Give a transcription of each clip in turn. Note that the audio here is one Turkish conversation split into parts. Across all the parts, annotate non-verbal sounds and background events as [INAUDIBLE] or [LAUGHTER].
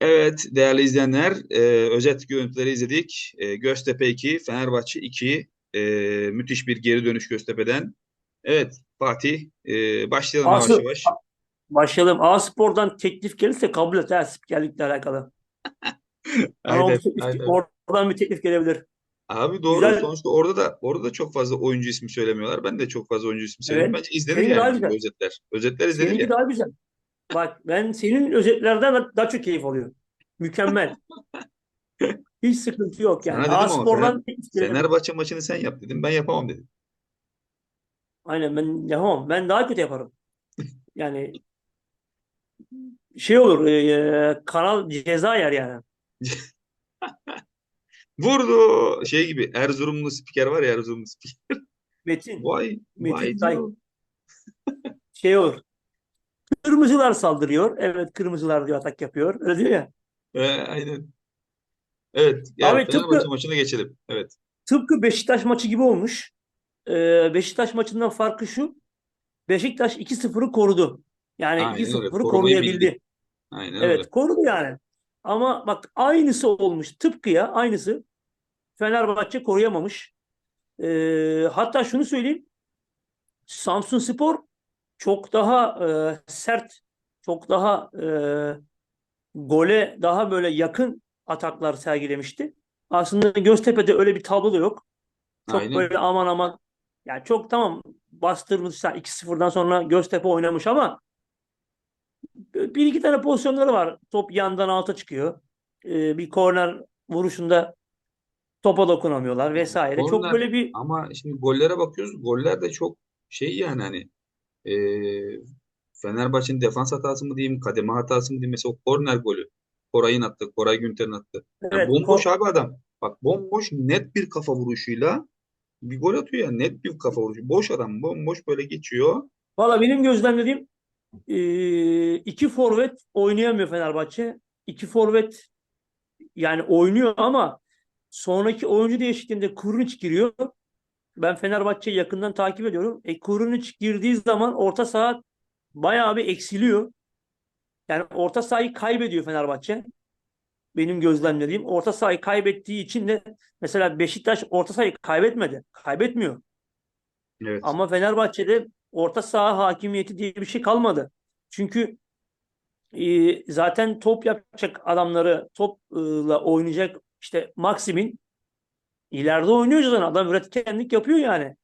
Evet değerli izleyenler e, özet görüntüleri izledik. E, Göztepe 2, Fenerbahçe 2. E, müthiş bir geri dönüş Göztepe'den. Evet Fatih e, başlayalım yavaş Asıl yavaş. başlayalım. A-Spor'dan teklif gelirse kabul et ha spikerlikle alakalı. [LAUGHS] Aynen, aynen. oradan bir teklif gelebilir. Abi doğru Güzel. sonuçta orada da orada da çok fazla oyuncu ismi söylemiyorlar. Ben de çok fazla oyuncu ismi söylemiyorum. Evet. Bence izlenir Seninki yani özetler. Özetler izlenir Seninki yani. daha güzel. Bak ben senin özetlerden daha çok keyif alıyorum. Mükemmel. [LAUGHS] Hiç sıkıntı yok yani. Sana dedim ama Fener. Fenerbahçe maçını sen yap dedim. Ben yapamam dedim. Aynen ben yapamam. Ben daha kötü yaparım. Yani şey olur e, kanal ceza yer yani. [LAUGHS] Vurdu şey gibi Erzurumlu spiker var ya Erzurumlu spiker. Metin. Vay Metin vay. Şey olur. Kırmızılar saldırıyor. Evet kırmızılar diyor atak yapıyor. Öyle diyor ya. Ee, aynen. Evet. Ya Abi Fenerbahçe tıpkı maçına geçelim. Evet. tıpkı Beşiktaş maçı gibi olmuş. Ee, Beşiktaş maçından farkı şu. Beşiktaş 2-0'ı korudu. Yani Aynen öyle. 2-0'ı Korumayı bildi. koruyabildi. Aynen Evet öyle. korudu yani. Ama bak aynısı olmuş. Tıpkı ya aynısı. Fenerbahçe koruyamamış. Ee, hatta şunu söyleyeyim. Samsunspor çok daha e, sert, çok daha e, gole daha böyle yakın ataklar sergilemişti. Aslında Göztepe'de öyle bir tablo da yok. Çok Aynen. böyle aman aman yani çok tamam bastırmışlar 2-0'dan sonra Göztepe oynamış ama bir iki tane pozisyonları var. Top yandan alta çıkıyor. Ee, bir korner vuruşunda topa dokunamıyorlar vesaire. Çok Korner böyle bir ama şimdi gollere bakıyoruz. Goller de çok şey yani hani e, Fenerbahçe'nin defans hatası mı diyeyim, kademe hatası mı diyeyim. Mesela o korner golü. Koray'ın attı, Koray Günter'in attı. Yani evet bomboş abi adam. Bak bomboş net bir kafa vuruşuyla bir gol atıyor ya net bir kafa vuruşu. Boş adam bomboş böyle geçiyor. valla benim gözlemlediğim e, iki forvet oynayamıyor Fenerbahçe. İki forvet yani oynuyor ama sonraki oyuncu değişikliğinde Kurunic giriyor. Ben Fenerbahçe'yi yakından takip ediyorum. E, Kurunic girdiği zaman orta saha bayağı bir eksiliyor. Yani orta sahayı kaybediyor Fenerbahçe. Benim gözlemlediğim. Orta sahayı kaybettiği için de mesela Beşiktaş orta sahayı kaybetmedi. Kaybetmiyor. Evet. Ama Fenerbahçe'de orta saha hakimiyeti diye bir şey kalmadı. Çünkü e, zaten top yapacak adamları topla oynayacak işte Maxim'in ileride oynuyor zaten. Adam üretkenlik yapıyor yani.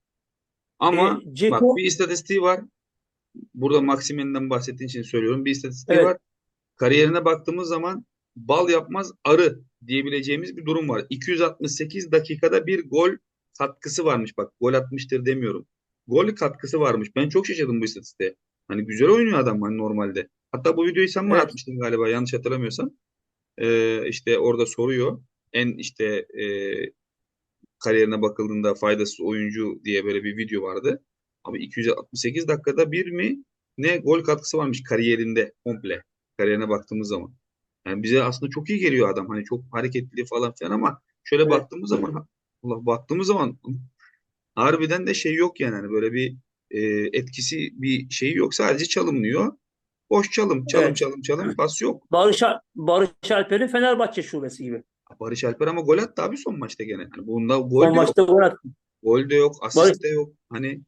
Ama E, bak Ceko bir istatistiği var. Burada Maximin'den bahsettiğin için söylüyorum. Bir istatistiği evet var. Kariyerine baktığımız zaman bal yapmaz arı diyebileceğimiz bir durum var. 268 dakikada bir gol katkısı varmış. Bak gol atmıştır demiyorum. Gol katkısı varmış. Ben çok şaşırdım bu istatistiğe. Hani güzel oynuyor adam hani normalde. Hatta bu videoyu sen bana evet atmıştın galiba yanlış hatırlamıyorsam. Ee, işte orada soruyor. En işte e, kariyerine bakıldığında faydasız oyuncu diye böyle bir video vardı. Abi 268 dakikada bir mi ne gol katkısı varmış kariyerinde komple. Kariyerine baktığımız zaman. Yani bize aslında çok iyi geliyor adam. Hani çok hareketli falan filan ama şöyle evet baktığımız zaman Allah baktığımız zaman harbiden de şey yok yani. Hani böyle bir e, etkisi bir şeyi yok. Sadece çalımlıyor. Boş çalım, çalım, evet. çalım, çalım. Pas yok. Barış, Barış Alper'in Fenerbahçe şubesi gibi. Barış Alper ama gol attı abi son maçta gene. Hani bunda gol Son de yok. maçta gol attı. Gol de yok. Barış, Asist de yok. Hani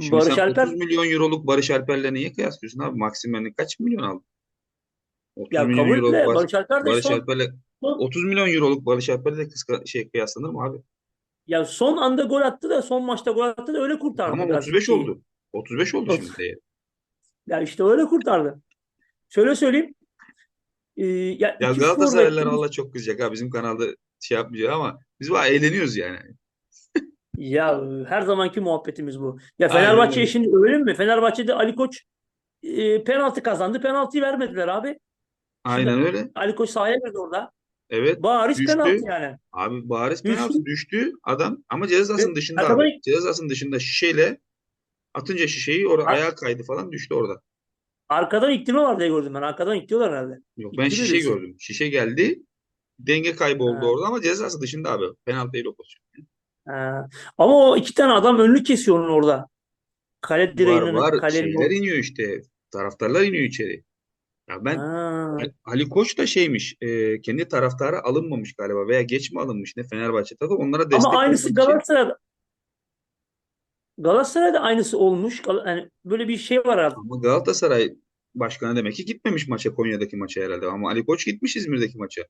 Şimdi Barış sen Alper 30 milyon euroluk Barış Alper'le niye kıyaslıyorsun abi? Maximen'in kaç milyon aldı? 30 ya milyon kabul de Barış, Barış Alper de Barış son, Alper'le son 30 milyon euroluk Barış Alper'le de kıska, şey kıyaslanır mı abi? ya son anda gol attı da son maçta gol attı da öyle kurtardı biraz 35 şeyi. oldu. 35 oldu şimdi. Ya işte öyle kurtardı. Şöyle söyleyeyim. E, ya Galatasaraylılar Allah çok kızacak ha bizim kanalda şey yapmayacak ama biz var eğleniyoruz yani. ya her zamanki muhabbetimiz bu. Ya öyle. şimdi öyle mi? Fenerbahçe'de Ali Koç e, penaltı kazandı. Penaltıyı vermediler abi. Şimdi Aynen öyle. Ali Koç sahaya girdi orada. Evet Bariz düştü. penaltı yani. Abi bariz Düştü. penaltı düştü adam ama ceza Ve sahasının dışında abi. Ceza sahasının dışında şişeyle atınca şişeyi oraya ayağa kaydı falan düştü orada. Arkadan ittirme var diye gördüm ben. Arkadan ittiyorlar herhalde. Yok ben İttiriyor şişe birisi. gördüm. Şişe geldi. Denge kaybı oldu Ha, orada ama cezası dışında abi. Penaltı değil o pozisyon. ha. Ama o iki tane adam önlü kesiyor onun orada. Kale Var direğinin var kalenin şeyler iniyor işte. Taraftarlar iniyor içeri. Ya ben Ha. Ali Koç da şeymiş, e, kendi taraftara alınmamış galiba veya geç mi alınmış ne Fenerbahçe tarafı onlara destek Ama aynısı için. Galatasaray'da. Galatasaray'da aynısı olmuş. Gal- Yani böyle bir şey var artık. Ama Galatasaray başkanı demek ki gitmemiş maça Konya'daki maça herhalde. Ama Ali Koç gitmiş İzmir'deki maça.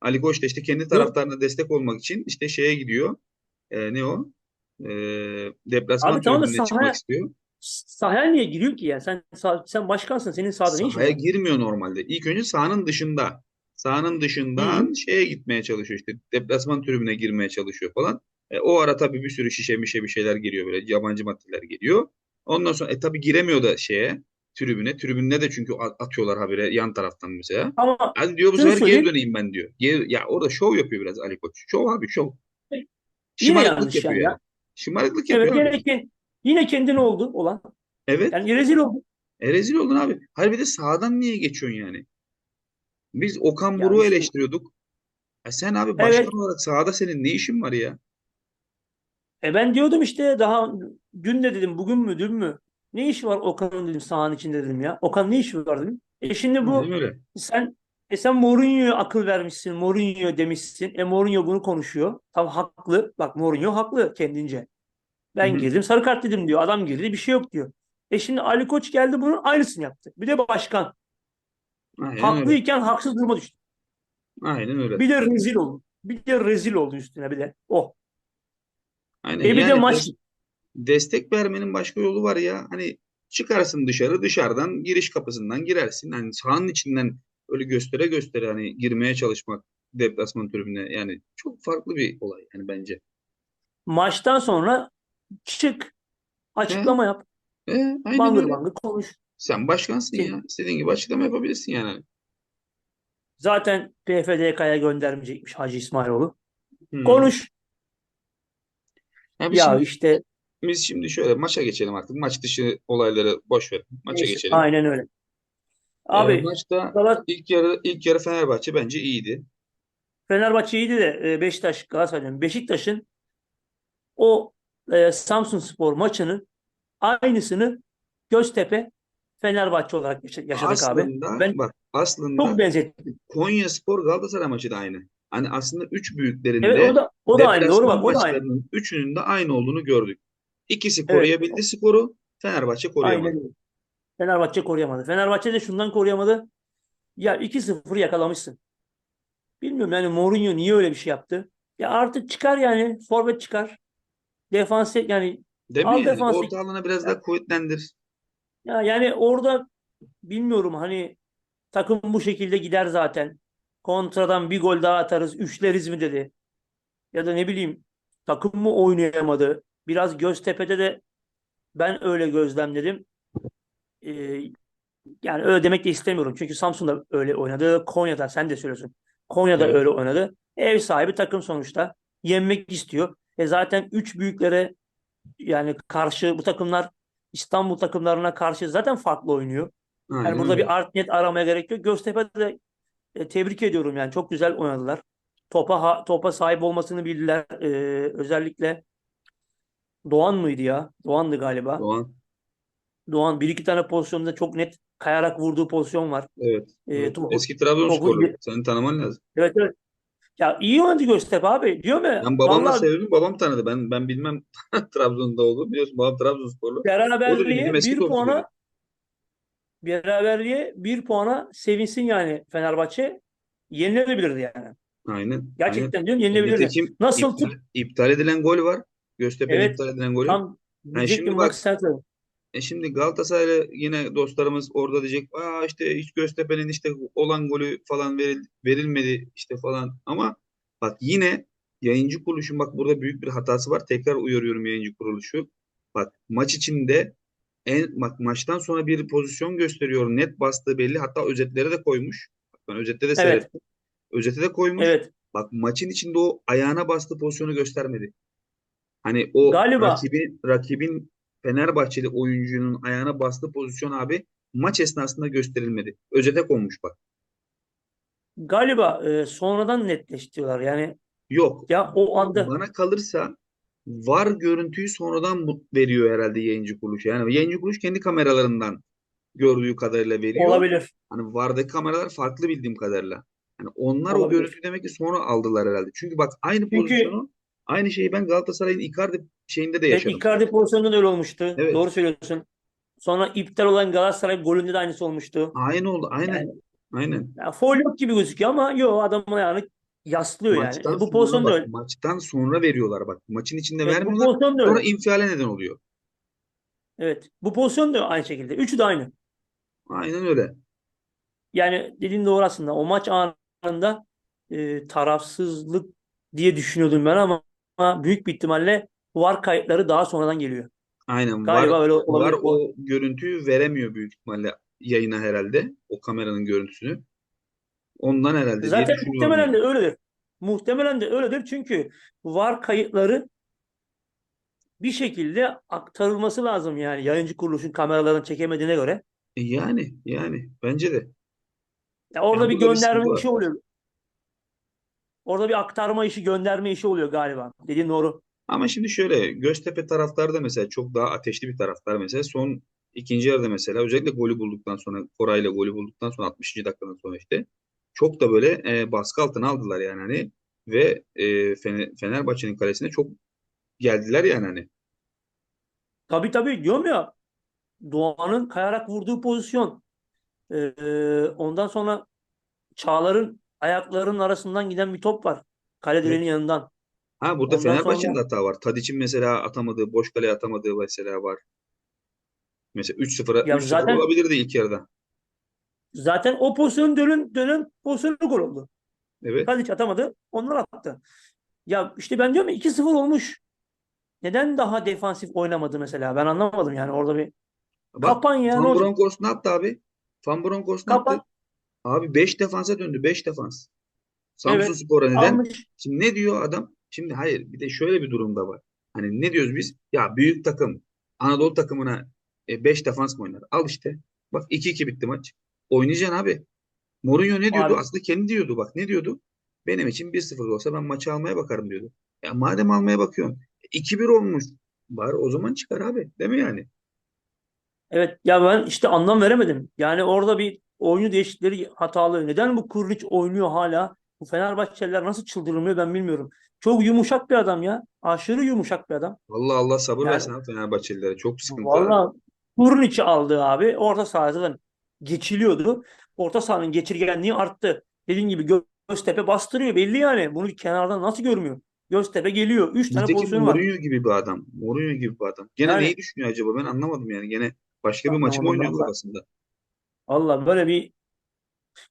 Ali Koç da işte kendi taraftarına destek olmak için işte şeye gidiyor. E, ne o? E, deplasman Abi tamam da tribününe çıkmak sahaya, istiyor. sahaya niye giriyor ki ya? Sen sen başkansın. Senin sahada ne işin Sahaya var? girmiyor normalde. İlk önce sahanın dışında. Sahanın dışından şeye gitmeye çalışıyor işte. Deplasman tribüne girmeye çalışıyor falan. E, o ara tabii bir sürü şişe mişe bir şeyler geliyor böyle. Yabancı maddeler geliyor. Ondan sonra e tabii giremiyor da şeye tribüne. Tribününe de çünkü atıyorlar habire yan taraftan mesela. Ama Hadi diyor bu sefer geri döneyim ben diyor. Geri, ya orada şov yapıyor biraz Ali Koç. Şov abi şov. Şımarıklık yapıyor yani yani. ya. Şımarıklık Evet yapıyor yine, abi. yine kendine oldu olan. Evet. Yani rezil oldu. E rezil oldun abi. Hayır bir de sağdan niye geçiyorsun yani? Biz Okan Ya Buruk'u işte eleştiriyorduk. E sen abi başkan evet. olarak sahada senin ne işin var ya? E ben diyordum işte daha dün de dedim bugün mü dün mü? Ne işi var Okan'ın dedim sahanın içinde dedim ya. Okan ne işi var dedim. E şimdi bu öyle. sen e sen Mourinho'ya akıl vermişsin. Mourinho demişsin. E Mourinho bunu konuşuyor. Tam haklı. Bak Mourinho haklı kendince. Ben girdim sarı kart dedim diyor. Adam girdi bir şey yok diyor. E şimdi Ali Koç geldi bunun aynısını yaptı. Bir de başkan. Aynen öyle. Haklıyken haksız duruma düştü. Aynen öyle. Bir de rezil oldu. Bir de rezil oldu üstüne bir de. Oh. Aynen E bir de yani maç des- destek vermenin başka yolu var ya. Hani çıkarsın dışarı dışarıdan giriş kapısından girersin. Hani sahanın içinden öyle göstere göstere hani girmeye çalışmak deplasman tribüne yani çok farklı bir olay yani bence. maçtan sonra çık He? açıklama yap. E, aynen Bangır öyle. bangır konuş. Sen başkansın Ki ya. İstediğin gibi açıklama yapabilirsin yani. zaten PFDK'ya göndermeyecekmiş Hacı İsmailoğlu. Hmm. Konuş. Ya biz Ya şimdi işte biz şimdi şöyle maça geçelim artık. Maç dışı olayları boş ver. Maça neyse geçelim. aynen öyle. Ee, Abi maçta Galat ilk yarı ilk yarı Fenerbahçe bence iyiydi. Fenerbahçe iyiydi de e, Beşiktaş Galatasaray'ın Beşiktaş'ın o e, Samsunspor maçının aynısını Göztepe Fenerbahçe olarak yaşa- yaşadık abi. Aslında Ben bak çok aslında benzettim. Konyaspor Galatasaray maçı da aynı. Hani aslında üç büyüklerin Evet o da o da aynı. Doğru bak o da aynı. üçünün de aynı olduğunu gördük. İkisi Evet. koruyabildi skoru, Fenerbahçe koruyamadı. Aynen. Fenerbahçe koruyamadı. Fenerbahçe de şundan koruyamadı. Ya 2-0 yakalamışsın. Bilmiyorum yani Mourinho niye öyle bir şey yaptı? Ya artık çıkar yani. Forvet çıkar. Defans yani Değil mi al yani? defans Orta alana biraz daha kuvvetlendir. ya yani orada bilmiyorum hani takım bu şekilde gider zaten. Kontradan bir gol daha atarız, üçleriz mi dedi. Ya da ne bileyim takım mı oynayamadı? Biraz Göztepe'de de ben öyle gözlemledim. Ee, yani öyle demek de istemiyorum. Çünkü Samsun'da öyle oynadı. Konya'da sen de söylüyorsun. Konya'da Evet. öyle oynadı. Ev sahibi takım sonuçta yenmek istiyor. E zaten üç büyüklere yani karşı bu takımlar İstanbul takımlarına karşı zaten farklı oynuyor. Yani Aynen burada bir art net aramaya gerek yok. Göztepe'de e, tebrik ediyorum yani çok güzel oynadılar. Topa ha- topa sahip olmasını bildiler. E, özellikle Doğan mıydı ya? Doğan'dı galiba. Doğan. Doğan bir iki tane pozisyonda çok net kayarak vurduğu pozisyon var. Evet. E, Evet. topu Eski topu Trabzonsporlu. Seni tanıman lazım. evet evet. Ya iyi oynadı Göztepe abi. Diyor mu? Ben babamla Vallahi sevdim. Babam tanıdı. Ben ben bilmem [LAUGHS] Trabzon'da olduğunu biliyorsun. Babam Trabzonsporlu. Eski bir puana beraberliğe bir puana sevinsin yani Fenerbahçe yenilebilirdi yani. Aynen. Aynen. Gerçekten diyorum E, yenilebilirdi. Nitekim Nasıl iptal, iptal edilen gol var. Göztepe'nin Evet iptal edilen golü. tam Yani şimdi bak e şimdi Galatasaraylı yine dostlarımız orada diyecek Aa işte hiç Göztepe'nin işte olan golü falan veril, verilmedi işte falan ama bak yine yayıncı kuruluşun bak burada büyük bir hatası var. Tekrar uyarıyorum yayıncı kuruluşu. Bak maç içinde en bak maçtan sonra bir pozisyon gösteriyor. Net bastığı belli. Hatta özetlere de koymuş. Ben özette de Evet seyrettim. Özete de koymuş. evet Bak maçın içinde o ayağına bastığı pozisyonu göstermedi. Hani o galiba rakibin rakibin Fenerbahçeli oyuncunun ayağına bastığı pozisyon abi maç esnasında gösterilmedi. Özete konmuş bak. galiba e, sonradan netleştiriyorlar yani Yok. ya o anda Bana kalırsa VAR görüntüyü sonradan veriyor herhalde yayıncı kuruluş. Yani yayıncı kuruluş kendi kameralarından gördüğü kadarıyla veriyor. Olabilir. Hani VAR'daki kameralar farklı bildiğim kadarıyla. Hani onlar o Olabilir. görüntüyü demek ki sonra aldılar herhalde. Çünkü bak aynı Çünkü- pozisyonu aynı şeyi ben Galatasaray'ın Icardi şeyinde de yaşadım. Icardi pozisyonunda da öyle olmuştu. Evet. Doğru söylüyorsun. Sonra iptal olan Galatasaray golünde de aynısı olmuştu. Aynı oldu. Aynen. Yani- Aynen. Ya, foul yok gibi gözüküyor ama yok adamın ayağını yaslıyor yani. Maçtan Bu pozisyon da öyle. maçtan sonra veriyorlar bak. Maçın içinde Evet, vermiyorlar. Sonra infiale neden oluyor. Evet. Bu pozisyon da aynı şekilde. Üçü de aynı. Aynen öyle. Yani dediğin doğru aslında. O maç anında e, tarafsızlık diye düşünüyordum ben ama, ama büyük bir ihtimalle VAR kayıtları daha sonradan geliyor. Aynen. Galiba var, öyle olabilir. var o görüntüyü veremiyor büyük ihtimalle yayına herhalde. O kameranın görüntüsünü. Ondan herhalde Zaten muhtemelen de öyledir. Muhtemelen de öyledir çünkü VAR kayıtları bir şekilde aktarılması lazım yani yayıncı kuruluşun kameralarını çekemediğine göre. E Yani yani bence de. Ya orada Yani bir bir gönderme sıkıntı işi oluyor. Orada bir aktarma işi, gönderme işi oluyor galiba. Dediğin doğru. Ama şimdi şöyle Göztepe taraftarı da mesela çok daha ateşli bir taraftar mesela son ikinci yarıda mesela özellikle golü bulduktan sonra Koray'la golü bulduktan sonra 60. dakikadan sonra işte çok da böyle e, baskı altına aldılar yani hani ve e, Fener- Fenerbahçe'nin kalesine çok geldiler yani hani. Tabii tabii diyorum ya Doğan'ın kayarak vurduğu pozisyon. Ee, ondan sonra Çağlar'ın ayaklarının arasından giden bir top var. Kale direğinin yanından. Ha burada Ondan Fenerbahçe'nin de sonra- hata var. Tadic'in mesela atamadığı, boş kaleye atamadığı mesela var. Mesela 3-0'a Ya 3-0 zaten- olabilirdi ilk yarıda. Zaten o pozisyonun dönen, dönen pozisyonu gol oldu. Evet. Tadic atamadı. Onlar attı. Ya işte ben diyorum ya 2-0 olmuş. Neden daha defansif oynamadı mesela? Ben anlamadım yani orada bir Bak kapan ya Van? Bronckhorst ne yaptı abi? Van Bronckhorst ne yaptı? Abi 5 defansa döndü. 5 defans. Samsun Evet. Spor'a neden? Almış. Şimdi ne diyor adam? Şimdi hayır bir de şöyle bir durum da var. Hani ne diyoruz biz? Ya büyük takım Anadolu takımına 5 defans mı oynar? Al işte. Bak 2-2 bitti maç. Oynayacaksın abi. Mourinho ne diyordu? Abi- Aslında kendi diyordu bak. Ne diyordu? Benim için 1-0 da olsa ben maçı almaya bakarım diyordu. Ya madem almaya bakıyorsun. 2-1 olmuş. Bari o zaman çıkar abi. Değil mi yani? Evet ya ben işte anlam veremedim. Yani orada bir oyuncu değişiklikleri hatalı. Neden bu Kurniç oynuyor hala? Bu Fenerbahçeliler nasıl çıldırmıyor ben bilmiyorum. Çok yumuşak bir adam ya. Aşırı yumuşak bir adam. Allah Allah sabır Yani- versin abi Fenerbahçelilere. Çok sıkıntı. Valla Kurniç'i aldı abi. Orta sahadan geçiliyordu. Orta sahanın geçirgenliği arttı. Dediğim gibi Gö- Göztepe bastırıyor belli yani. Bunu kenardan nasıl görmüyor? Göztepe geliyor. Üç tane Bizdeki pozisyonu var. Mourinho gibi bir adam. Mourinho gibi bir adam. Gene Yani- neyi düşünüyor acaba? Ben anlamadım yani. Gene başka bir maçı mı oynuyor kafasında? Valla böyle bir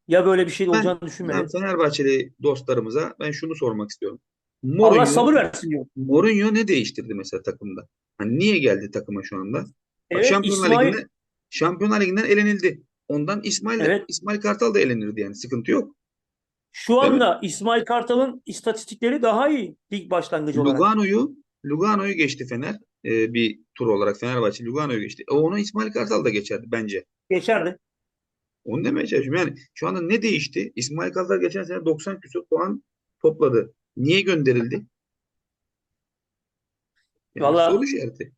ya böyle bir şey Ben- olacağını düşünmedim. Ben Fenerbahçeli dostlarımıza ben şunu sormak istiyorum. Allah Mourinho, sabır versin diyor. Mourinho ne değiştirdi mesela takımda? Hani niye geldi takıma şu anda? Bak Evet Şampiyonlar İsmail Ligi'nde Şampiyonlar Ligi'nden elenildi. Ondan İsmail Evet. İsmail Kartal da elenirdi yani. Sıkıntı yok. şu anda İsmail Kartal'ın istatistikleri daha iyi lig başlangıcı olarak. Lugano'yu Lugano'yu geçti Fener. Ee, bir tur olarak Fenerbahçe Lugano'yu geçti. E, onu İsmail Kartal da geçerdi bence. Geçerdi. Onu demeye çalışıyorum. Yani şu anda ne değişti? İsmail Kartal geçen sene 90 küsur puan topladı. Niye gönderildi? Yani Vallahi- soru işareti.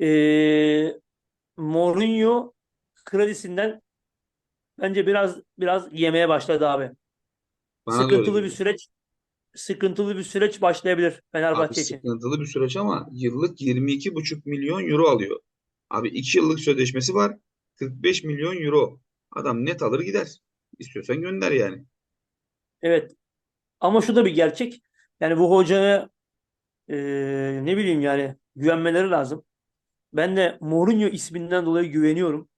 Ee, Mourinho kredisinden bence biraz biraz yemeye başladı abi. Bana sıkıntılı bir süreç sıkıntılı bir süreç başlayabilir Abi Fenerbahçe için. sıkıntılı bir süreç ama yıllık 22,5 milyon euro alıyor. Abi 2 yıllık sözleşmesi var. 45 milyon euro. Adam net alır gider. İstiyorsan gönder yani. Evet. Ama şu da bir gerçek. Yani bu hocaya eee, ne bileyim yani güvenmeleri lazım. Ben de Mourinho isminden dolayı güveniyorum.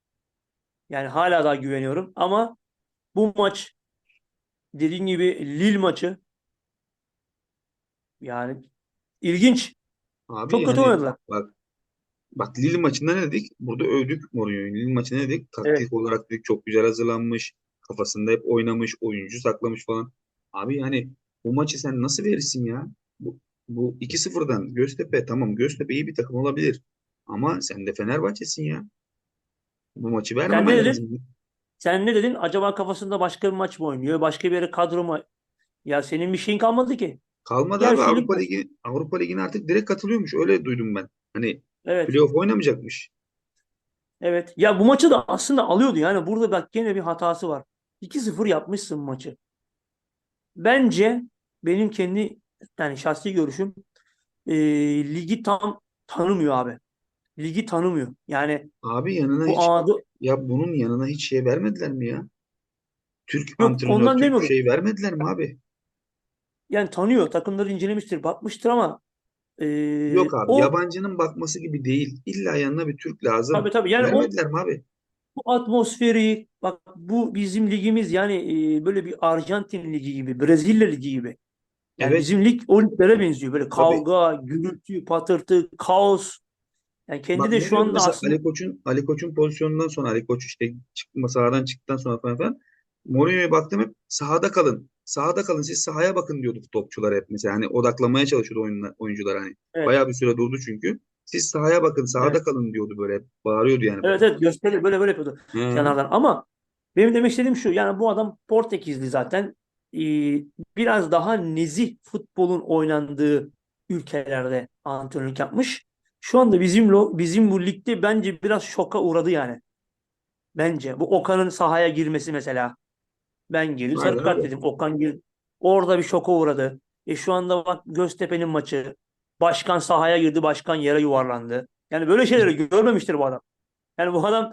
Yani hala daha güveniyorum. Ama bu maç dediğin gibi Lille maçı yani ilginç. Abi Çok kötü yani oynadılar. bak bak Lille maçında ne dedik? Burada övdük Mourinho'yu. Lille maçında ne dedik? Taktik Evet. olarak dedik çok güzel hazırlanmış. Kafasında hep oynamış. Oyuncu saklamış falan. Abi yani bu maçı sen nasıl verirsin ya? Bu, bu 2-0'dan Göztepe tamam Göztepe iyi bir takım olabilir. Ama sen de Fenerbahçe'sin ya. Bu maçı Sen vermemen ne dedin? lazım. Sen ne dedin? Acaba kafasında başka bir maç mı oynuyor? Başka bir yere kadro mu? Ya senin bir şeyin kalmadı ki. Kalmadı abi Avrupa lig- Ligi Avrupa Ligi'ne artık direkt katılıyormuş. Öyle duydum ben. Hani Evet. playoff oynamayacakmış. Evet. Ya bu maçı da aslında alıyordu. Yani burada bak gene bir hatası var. 2-0 yapmışsın maçı. Bence benim kendi yani şahsi görüşüm e, ligi tam tanımıyor abi. Ligi tanımıyor. Yani Abi yanına bu hiç adı ya bunun yanına hiç şey vermediler mi ya? Türk yok antrenör, ondan Türk demiyorum. şey vermediler mi abi? Yani tanıyor. Takımları incelemiştir, bakmıştır ama e, Yok abi o yabancının bakması gibi değil. İlla yanına bir Türk lazım. tabii tabii yani o Vermediler mi abi? bu atmosferi bak bu bizim ligimiz yani e, böyle bir Arjantin ligi gibi, Brezilya ligi gibi. Yani Evet bizim lig o liglere benziyor. Böyle tabii. kavga, gürültü, patırtı, kaos. Yani kendi Bak de şu anda aslında Ali Koç'un Ali Koç'un pozisyonundan sonra Ali Koç işte çıkma sahadan çıktıktan sonra falan falan Mourinho'ya baktım hep sahada kalın. Sahada kalın siz sahaya bakın diyordu topçular hep mesela. Hani odaklamaya çalışıyordu oyunlar, oyuncular hani. evet, Bayağı bir süre durdu çünkü. Siz sahaya bakın sahada evet, kalın diyordu böyle. Bağırıyordu yani evet, evet gösteriyor. Böyle böyle yapıyordu Hı. kenardan. Ama benim demek istediğim şu. Yani bu adam Portekizli zaten. Ee, biraz daha nezih futbolun oynandığı ülkelerde antrenörlük yapmış. Şu anda bizim bizim bu ligde bence biraz şoka uğradı yani. Bence. Bu Okan'ın sahaya girmesi mesela. Ben girdim sarı kart dedim. Okan gir. Orada bir şoka uğradı. E şu anda bak Göztepe'nin maçı. Başkan sahaya girdi, başkan yere yuvarlandı. Yani böyle şeyleri görmemiştir bu adam. Yani bu adam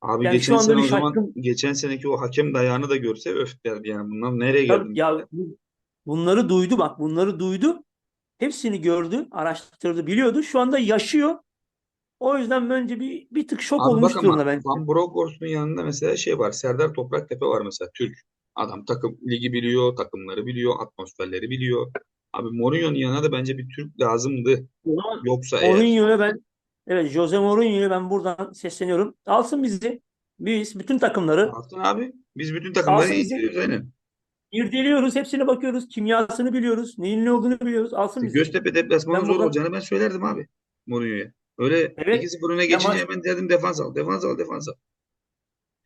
Abi yani geçen şu anda sene bir o zaman şaşkın. geçen seneki o hakem dayağını da görse öf derdi yani bunlar nereye geldim ya bu- bunları duydu bak bunları duydu. Hepsini gördü, araştırdı, biliyordu. Şu anda yaşıyor. O yüzden bence bir bir tık şok Abi bak olmuş ama durumda bence. Van Bronckhorst'un yanında mesela şey var. Serdar Topraktepe var mesela Türk. Adam takım ligi biliyor, takımları biliyor, atmosferleri biliyor. Abi Mourinho'nun yanına da bence bir Türk lazımdı. Yoksa eğer Mourinho'ya ben evet Jose Mourinho'ya ben buradan sesleniyorum. Alsın bizi. Biz bütün takımları alsın abi. Biz bütün takımları alsın bizi. inceliyoruz aynen. İrdeliyoruz, hepsine bakıyoruz. Kimyasını biliyoruz. Neyin ne olduğunu biliyoruz. Alsın bizi. Göztepe deplasmanı Ben zor buradan olacağını ben söylerdim abi Mourinho'ya. Öyle evet 2-0 öne ya geçince maç hemen derdim defans al, defans al, defans al.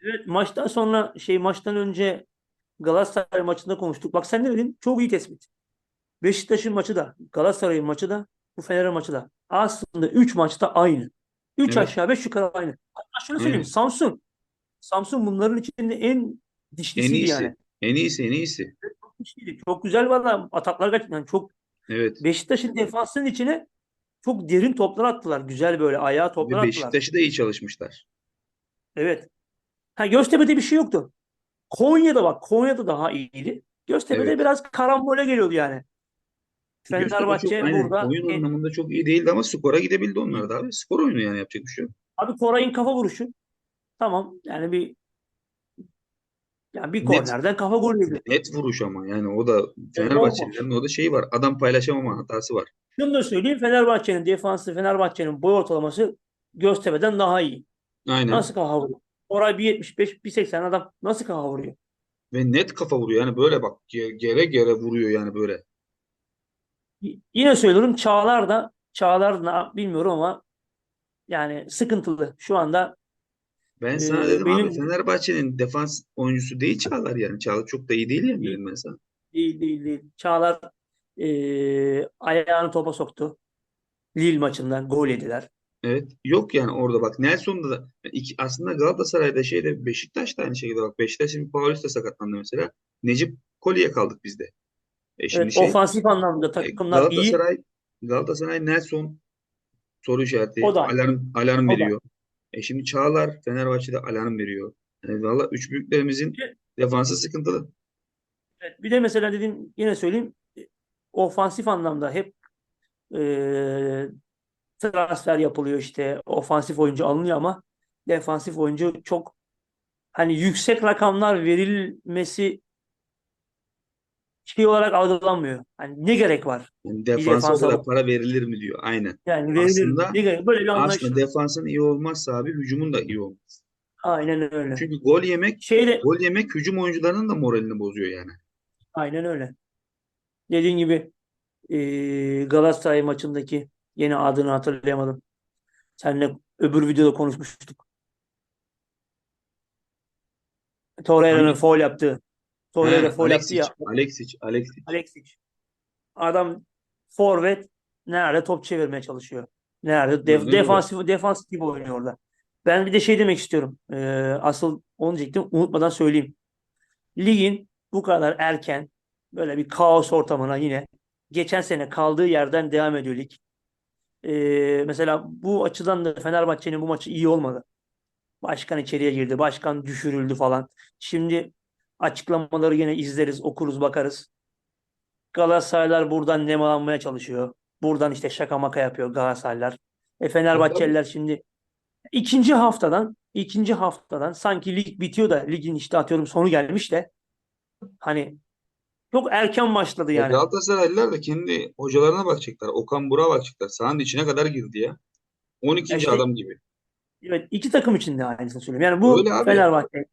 evet maçtan sonra şey maçtan önce Galatasaray maçında konuştuk. Bak sen ne dedin? Çok iyi tespit. Beşiktaş'ın maçı da, Galatasaray'ın maçı da, bu Fener'in maçı da. Aslında 3 maçta aynı. 3 Evet, aşağı 5 yukarı aynı. Hatta şunu söyleyeyim. aynen. Samsun. Samsun bunların içinde en En dişlisiydi iyisi. yani. En iyisi, en iyisi. Çok dişliydi. Çok güzel valla ataklar gerçekten çok. Evet. Beşiktaş'ın defansının içine çok derin toplar attılar. Güzel böyle ayağa Ve toplar attılar. Beşiktaş'ı da iyi çalışmışlar. Evet. Ha, Göztepe'de bir şey yoktu. Konya'da bak Konya'da daha iyiydi. Göztepe'de Evet. biraz karambole geliyordu yani. Göztepe çok Fenerbahçe aynen burada oyun en, anlamında çok iyi değildi ama skora gidebildi onlar da abi. Skor oyunu yani yapacak bir şey yok. abi Koray'ın kafa vuruşu. Tamam yani bir yani bir Net kornerden kafa gol yedi. net vuruş ama yani o da. Fenerbahçelilerin o da şeyi var. Adam paylaşamama hatası var. Şunu da söyleyeyim Fenerbahçe'nin defansı Fenerbahçe'nin boy ortalaması Göztepe'den daha iyi. Aynen. Nasıl kafa vuruyor? Koray 1.75 1.80 adam nasıl kafa vuruyor? Ve net kafa vuruyor. Yani böyle bak ge- gere gere vuruyor yani böyle. Yine söylüyorum Çağlar da Çağlar da bilmiyorum ama yani sıkıntılı. Şu anda Ben e, sana dedim abi benim Fenerbahçe'nin defans oyuncusu değil Çağlar yani. Çağlar çok da iyi değil değil dedim ben sana. değil değil, değil. Çağlar e, ayağını topa soktu. Lille maçından gol yediler. Evet. Yok yani orada bak Nelson'da da iki, aslında Galatasaray'da şeyde Beşiktaş'ta aynı şekilde bak Beşiktaş'ın Paulista sakatlandı mesela. Necip Koli'ye kaldık biz de. E şimdi Evet şey ofansif anlamda e, takımlar iyi. Galatasaray Galatasaray Nelson soru işareti O da alarm alarm o da. E şimdi Çağlar Fenerbahçe'de alarm veriyor. Yani valla üç büyüklerimizin defansı sıkıntılı. Evet, bir de mesela dedim yine söyleyeyim e, ofansif anlamda hep e, transfer yapılıyor işte ofansif oyuncu alınıyor ama defansif oyuncu çok hani yüksek rakamlar verilmesi şey olarak algılanmıyor. Hani ne gerek var Yani defansa o kadar para verilir mi diyor. Aynen. yani verilir mi? Aslında Ne gerek? Böyle bir anlayış aslında defansın iyi olmazsa abi hücumun da iyi olmaz. Aynen öyle. Çünkü gol yemek Şeyde gol yemek hücum oyuncularının da moralini bozuyor yani. aynen öyle. Dediğin gibi e, Galatasaray maçındaki yeni adını hatırlayamadım. Seninle öbür videoda konuşmuştuk. Torreira'nın faul yaptığı. Torreira He, faul yaptı ya. Alexic, Alexic, Alexic. Adam forvet nerede top çevirmeye çalışıyor. Nerede? Def, defansif defansif gibi oynuyor orada. Ben bir de şey demek istiyorum. Ee, asıl onu diyecektim. Unutmadan söyleyeyim. Ligin bu kadar erken böyle bir kaos ortamına yine geçen sene kaldığı yerden devam ediyor lig. Ee, mesela bu açıdan da Fenerbahçe'nin bu maçı iyi olmadı. Başkan içeriye girdi. Başkan düşürüldü falan. Şimdi açıklamaları yine izleriz, okuruz, bakarız. Galatasaraylar buradan nemalanmaya çalışıyor. Buradan işte şaka maka yapıyor Galatasaraylar. E Fenerbahçeliler şimdi ikinci haftadan ikinci haftadan sanki lig bitiyor da ligin işte atıyorum sonu gelmiş de hani çok erken başladı Ya yani. Galatasaraylılar da kendi hocalarına bakacaklar. Okan Burak'a bakacaklar. Sahanın içine kadar girdi ya. 12. Ya işte- adam gibi. Evet, iki takım için de aynısını söylüyorum. Yani bu. Fenerbahçe.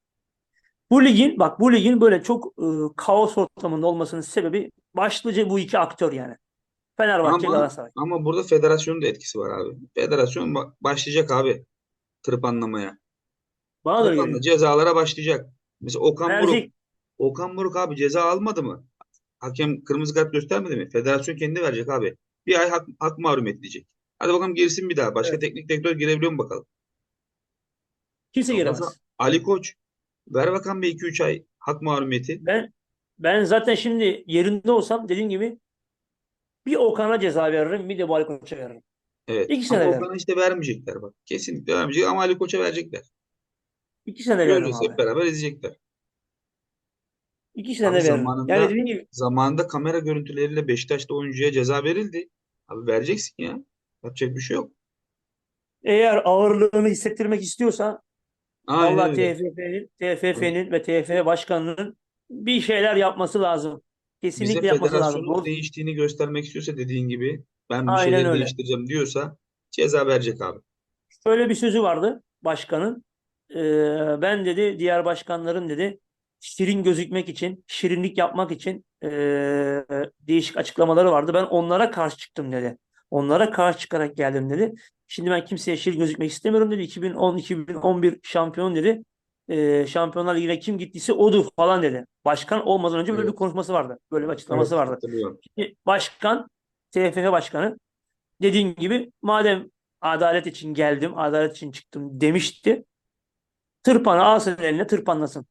Bu ligin bak bu ligin böyle çok e, kaos ortamında olmasının sebebi başlıca bu iki aktör yani. Fenerbahçe, Ama, Galatasaray. ama burada federasyonun da etkisi var abi. Federasyon ba- başlayacak abi tırpanlamaya. Bana da Tırpanla cezalara başlayacak. Mesela Okan Buruk. Verecek. Okan Buruk abi ceza almadı mı? Hakem kırmızı kart göstermedi mi? Federasyon kendi verecek abi. Bir ay hak, hak mahrum diyecek. Hadi bakalım girsin bir daha. Başka Evet. teknik direktör girebiliyor mu bakalım? Kimse giremez. Ali Koç ver bakalım bir 2-3 ay hak mahrumiyeti. Ben ben zaten şimdi yerinde olsam dediğim gibi bir Okan'a ceza veririm, bir de bu Ali Koç'a veririm. Evet. İkisine Ama de veririm. Okan'a işte vermeyecekler bak. Kesinlikle vermeyecek ama Ali Koç'a verecekler. İkisine de veririm Göreceğiz abi. hep beraber izleyecekler. İkisine Abi de veririm. zamanında- Yani dediğim gibi Zamanında kamera görüntüleriyle Beşiktaş'ta oyuncuya ceza verildi. Abi vereceksin ya. Yapacak bir şey yok. eğer ağırlığını hissettirmek istiyorsa Aynen Allah öyle. TFF'nin, TFF'nin ve TFF başkanının bir şeyler yapması lazım. Bize Kesinlikle yapması lazım. federasyonun Doğru. değiştiğini göstermek istiyorsa dediğin gibi ben bir Aynen şeyleri öyle. değiştireceğim diyorsa ceza verecek abi. Şöyle bir sözü vardı başkanın. Ee, ben dedi diğer başkanların dedi şirin gözükmek için, şirinlik yapmak için ee, değişik açıklamaları vardı. Ben onlara karşı çıktım dedi. Onlara karşı çıkarak geldim dedi. Şimdi ben kimseye şirin gözükmek istemiyorum dedi. 2010-2011 şampiyon dedi. Ee, Şampiyonlar Ligi'ne kim gittiyse odur falan dedi. Başkan olmadan önce böyle Evet. bir konuşması vardı. Böyle bir açıklaması Evet, vardı. Şimdi Başkan, TFF başkanı dediğin gibi madem adalet için geldim, adalet için çıktım demişti. Tırpanı alsın eline tırpanlasın.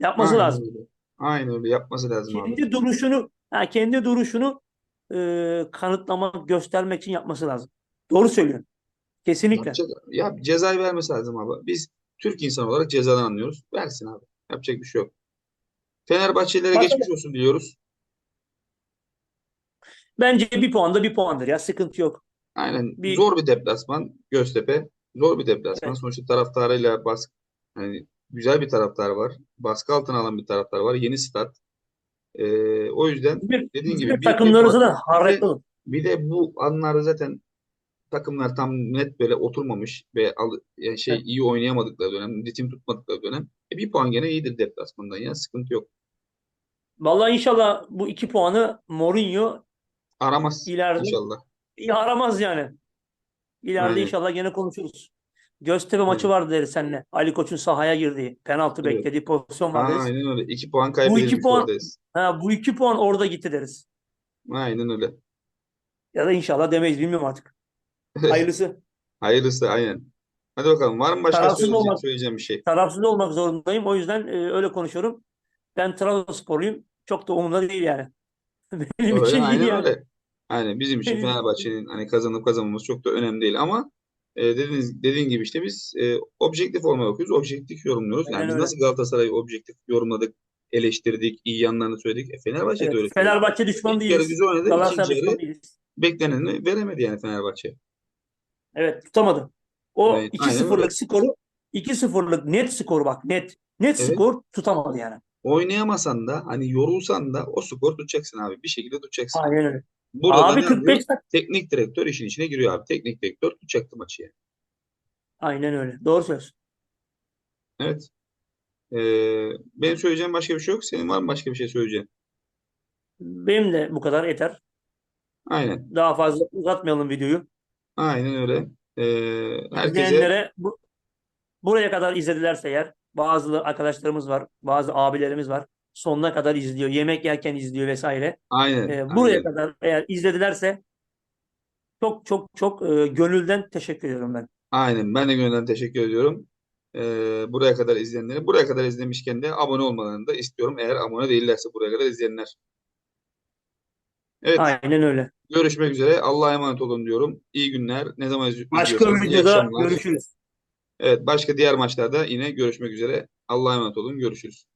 Yapması Aynen lazım. öyle. Aynen öyle yapması lazım abi. Kendi duruşunu, ha, kendi duruşunu e, kanıtlamak, göstermek için yapması lazım. Doğru söylüyorsun. Kesinlikle. Yapacak, ya cezayı vermesi lazım abi. Biz Türk insan olarak cezadan anlıyoruz. Versin abi. Yapacak bir şey yok. Fenerbahçelilere geçmiş olsun diliyoruz. Bence bir puan da bir puandır ya. Sıkıntı yok. Aynen. Bir- Zor bir deplasman Göztepe. Zor bir deplasman. Evet. Sonuçta taraftarıyla baskı yani güzel bir taraftar var. Baskı altına alan bir taraftar var. Yeni stat. Ee, o yüzden Bir, dediğin gibi bir- takımlarınızı bir- harretli olun. bir de bu anlarda zaten takımlar tam net böyle oturmamış ve al- yani şey Evet. iyi oynayamadıkları dönem, ritim tutmadıkları dönem. E, bir puan gene iyidir deplasmandan ya. Sıkıntı yok. Vallahi inşallah bu iki puanı Mourinho Aramaz ileride inşallah. iyi aramaz yani. İleride Aynen. inşallah gene konuşuruz. Göztepe maçı vardı deriz seninle. Ali Koç'un sahaya girdiği, penaltı Evet. beklediği pozisyon var deriz. Aynen öyle. İki puan Bu kaybedilmiş iki puan ha, bu iki puan orada gitti deriz. Aynen öyle. Ya da inşallah demeyiz bilmiyorum artık. Hayırlısı. [LAUGHS] Hayırlısı aynen. Hadi bakalım. Var mı başka Tarafsız söyleyeceğim, olmak- söyleyeceğim bir şey? Tarafsız olmak zorundayım. O yüzden e, öyle konuşuyorum. Ben Trabzonsporluyum. Çok da umurumda değil yani. [LAUGHS] Benim Öyle, için iyi aynen yani. öyle. Aynen bizim için Benim Fenerbahçe'nin hani kazanıp kazanmaması çok da önemli değil ama e, dediğiniz, dediğin gibi işte biz e, objektif olmaya bakıyoruz. Objektif yorumluyoruz. Yani Aynen biz öyle. nasıl Galatasaray'ı objektif yorumladık, eleştirdik, iyi yanlarını söyledik. E, Fenerbahçe de Evet, öyle. Fenerbahçe düşmanı İlk yarı değiliz. güzel oynadı. Galatasaray İkinci düşmanı yarı değiliz. bekleneni veremedi yani Fenerbahçe. Evet tutamadı. O aynen 2-0'lık öyle. skoru 2-0'lık net skor bak net. Net Evet. skor tutamadı yani. Oynayamasan da hani yorulsan da o skor tutacaksın abi. Bir şekilde tutacaksın. Aynen öyle. Burada da Abi ne yapıyor? 45 dakika. Teknik direktör işin içine giriyor abi. Teknik direktör tutacaktı maçı yani. Aynen öyle. Doğru söz. Evet. Ee, benim söyleyeceğim başka bir şey yok. Senin var mı başka bir şey söyleyeceğin? Benim de bu kadar yeter. Aynen. Daha fazla uzatmayalım videoyu. Aynen öyle. Ee, herkese İzleyenlere bu, buraya kadar izledilerse eğer bazı arkadaşlarımız var, bazı abilerimiz var. Sonuna kadar izliyor. Yemek yerken izliyor vesaire. aynen. Ee, buraya aynen. kadar eğer izledilerse çok çok çok e, gönülden teşekkür ediyorum ben. Aynen. Ben de gönülden teşekkür ediyorum. Ee, buraya kadar izleyenlere. Buraya kadar izlemişken de abone olmalarını da istiyorum. Eğer abone değillerse buraya kadar izleyenler. Evet. Aynen öyle. Görüşmek üzere. Allah'a emanet olun diyorum. İyi günler. Ne zaman Başka bir videoda görüşürüz. Evet. Başka diğer maçlarda yine görüşmek üzere. Allah'a emanet olun. Görüşürüz.